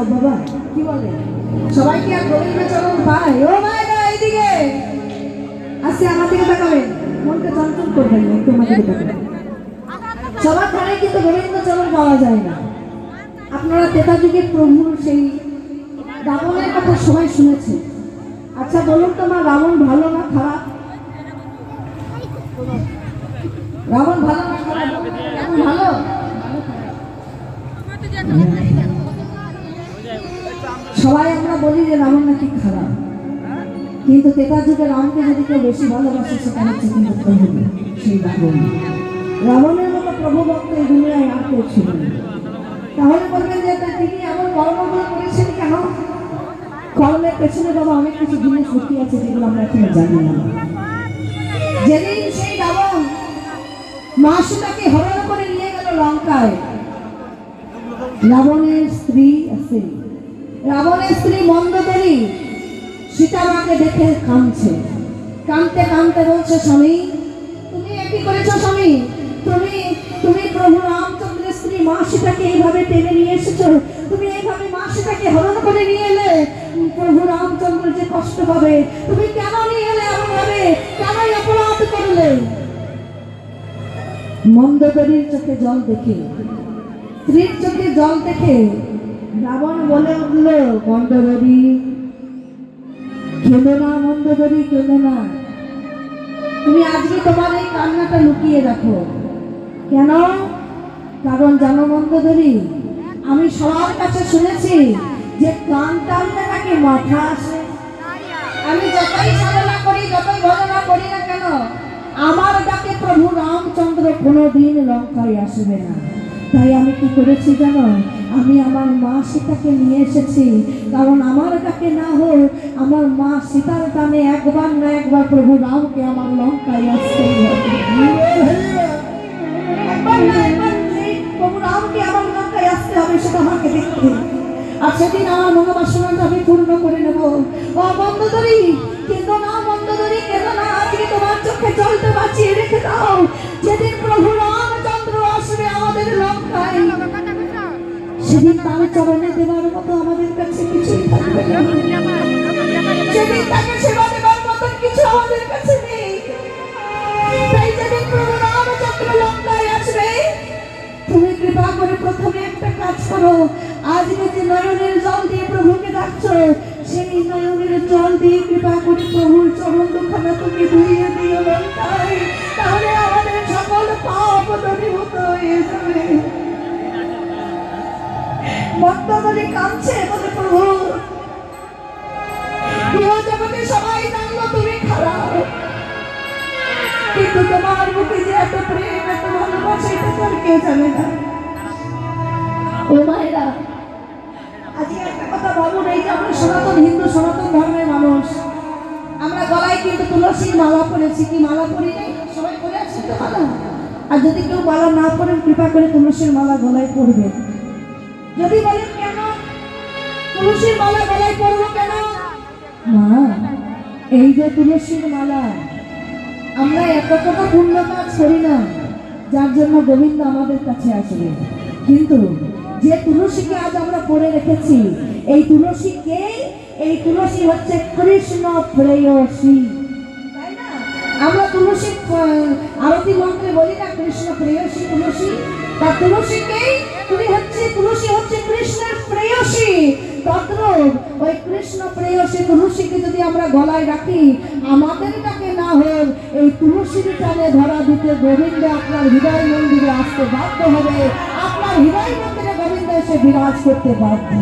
সম্ভব বাবা, কি বলে? সবাই কি আর গোবিন্দ চরণ পায় ও মায়েরা এইদিকে আজকে আমার দিকে তাকাবেন মনকে চঞ্চল করবেন না, একটু আমার দিকে সবার ঘরে কিন্তু গোবিন্দ চরণ পাওয়া যায় না। আপনারা তেতা যুগের প্রভুর সেই রাবণের কথা সবাই শুনেছে। আচ্ছা বলুন তো আমার রাবণ ভালো না খারাপ? রাবণ ভালো না খারাপ? রাবণ ভালো? সবাই আমরা বলি যে রাবণ নাকি খারাপ। কিন্তু তেতার যুগে রামকে যদি কেউ বেশি ভালোবাসে সেটা হচ্ছে কিন্তু প্রভু সেই রাবণ রাবণের মতো প্রভু ভক্ত এই দুনিয়ায় আর কেউ ছিল তাহলে বলবেন যে তিনি এমন কর্মগুলো করেছেন কেন? কর্মের পেছনে বাবা অনেক কিছু জিনিস সত্যি আছে যেগুলো আমরা এখনও জানি না। যেদিন সেই রাবণ মা সীতাকে হরণ করে নিয়ে গেল লঙ্কায়, রাবণের স্ত্রী আছে রাবণের স্ত্রী মন্দোদরী সীতামাকে দেখে কাঁদছে। কাঁদতে কাঁদতে বলছে, স্বামী, তুমি একই করেছ স্বামী? তুমি তুমি প্রভু রামচন্দ্রের স্ত্রী মা সীতাকে এইভাবে টেনে নিয়ে এসেছ? তুমি এইভাবে মা সীতাকে হরণ করে নিয়ে এলে? প্রভু রামচন্দ্র যে কষ্ট পাবে, তুমি কেন নিয়ে এলে এমন ভাবে কেন অপরাধ করলে? মন্দোদরীর চোখে জল দেখে, স্ত্রীর চোখে জল দেখে রাবণ বলে উঠল মন্দোদরী কেঁদো না মন্দোদরী কেঁদো না। তুমি আজকে তোমার এই কান্নাটা লুকিয়ে রাখো। কেন? কারণ জানো মন্দোদরী আমি সবার কাছে শুনেছি যে কান টানলে নাকি মাথা আসে। আমি যতই সাধনা করি, যতই ভজনা করি না কেন, আমার ডাকে প্রভু রামচন্দ্র কোনোদিন লঙ্কায় আসবে না। তাই আমি কি করেছি জানো? আমি আমার মা সীতাকে নিয়ে এসেছি। কারণ আমার ডাকে না হোক, আমার মা সীতার টানে একবার না একবার প্রভু রামকে আমার লঙ্কায় একবার প্রভু আমার আসতে হবে আর সেদিন আমার মনোবাসনাটা আমি পূর্ণ করে নেব। ও বন্ধুদরি কিন্তু না সেদিন তার চরণে দেওয়ার মতো আমাদের কাছে কিছু লঙ্কায় তুমি করে প্রথমে একটা কাজ করো। নয়নের জল দিয়ে সেই নয়নের জল দিয়ে করে প্রভুর চরণ তুমি তাহলে আমাদের সকল কাঁদছে, বলে সবাই তোমার যে এত কেউ জানে না। আজকে একটা কথা এই যে আমরা সনাতন হিন্দু, সনাতন ধর্মের মানুষ। আমরা গলায় কিন্তু তুলসীর মালা পরেছি, কি মালা সবাই আর যদি কেউ মালা না পড়েন কৃপা করে তুলসীর মালা গলায় পরবে। যদি বলেন কেন? তুলসীর মালা গলায় পরবো কেন? মা, এই যে তুলসীর মালা, আমরা এত এতটা পূর্ণ কাজ করি না। যার জন্য গোবিন্দ আমাদের কাছে আসবে। কিন্তু যে তুলসীকে আজ আমরা পড়ে রেখেছি, এই তুলসী কে এই তুলসী হচ্ছে কৃষ্ণ প্রেয়সী। আমরা তুলসী আরতি মন্ত্রে বলি না, কৃষ্ণ প্রেয়সী তুলসী। তা তুলসীকে তুমি হচ্ছে, তুলসী হচ্ছে কৃষ্ণের প্রেয়সী। তদ্রূপ ওই কৃষ্ণ প্রেয়সী তুলসীকে যদি আমরা গলায় রাখি আমাদের কাছে না হোক, এই তুলসীর টানে ধরা দিতে গোবিন্দ আপনার হৃদয় মন্দিরে আসতে বাধ্য হবে। আপনার হৃদয় মন্দিরে গোবিন্দ এসে বিরাজ করতে বাধ্য।